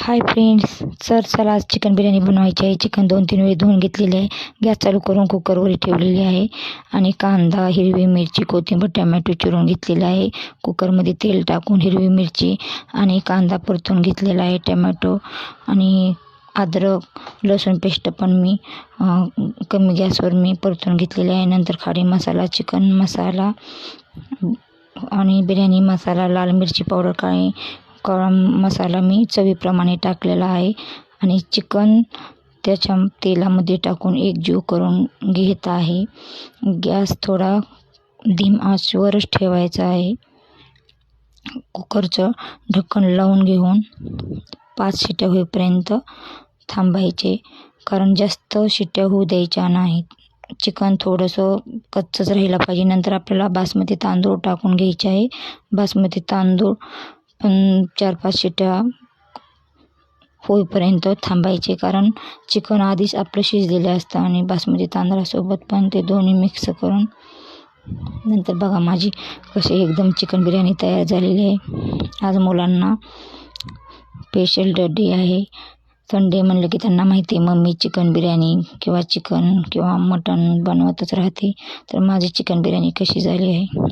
Hi friends sir चला आज chicken biryani बनवायची आहे. चिकन दोन तीन वेळी धुवून घेतलेले आहे. गॅस चालू करून कुकरवर ठेवलेली आहे. आणि कांदा हिरवी मिरची कोथिंबीर टमॅटो चिरून घेतलेला आहे. कुकरमध्ये तेल टाकून हिरवी मिरची आणि कांदा परतून घेतलेला आहे टमॅटो आणि अद्रक लसूण पेस्ट पण मी कमी गॅसवर मी परतून घेतलेली आहे. नंतर खाडी मसाला चिकन मसाला आणि बिर्याणी मसाला लाल मिरची पावडर काळी गरम मसाला मी चवीप्रमाणे टाकलेला आहे आणि चिकन त्याच्या तेलामध्ये टाकून एकजीव करून घेत आहे. गॅस थोडा धीम आचवरच ठेवायचा आहे. कुकरचं ढक्कन लावून घेऊन पाच शिट्या होईपर्यंत थांबायचे कारण जास्त शिट्ट्या होऊ द्यायच्या नाहीत. चिकन थोडंसं कच्चंच राहिलं पाहिजे. नंतर आपल्याला बासमती तांदूळ टाकून घ्यायचे आहे. बासमती तांदूळ चार पाच शिट्या होईपर्यंत थांबायचे कारण चिकन आधीच आपलं शिजलेलं असतं आणि बासमती तांदळासोबत पण ते दोन्ही मिक्स करून. नंतर बघा माझी कशी एकदम चिकन बिर्याणी तयार झालेली आहे. आज मुलांना स्पेशल डे आहे. संडे म्हणलं की त्यांना माहिती आहे मम्मी चिकन बिर्याणी किंवा चिकन किंवा मटण बनवतच राहते. तर माझी चिकन बिर्याणी कशी झाली आहे.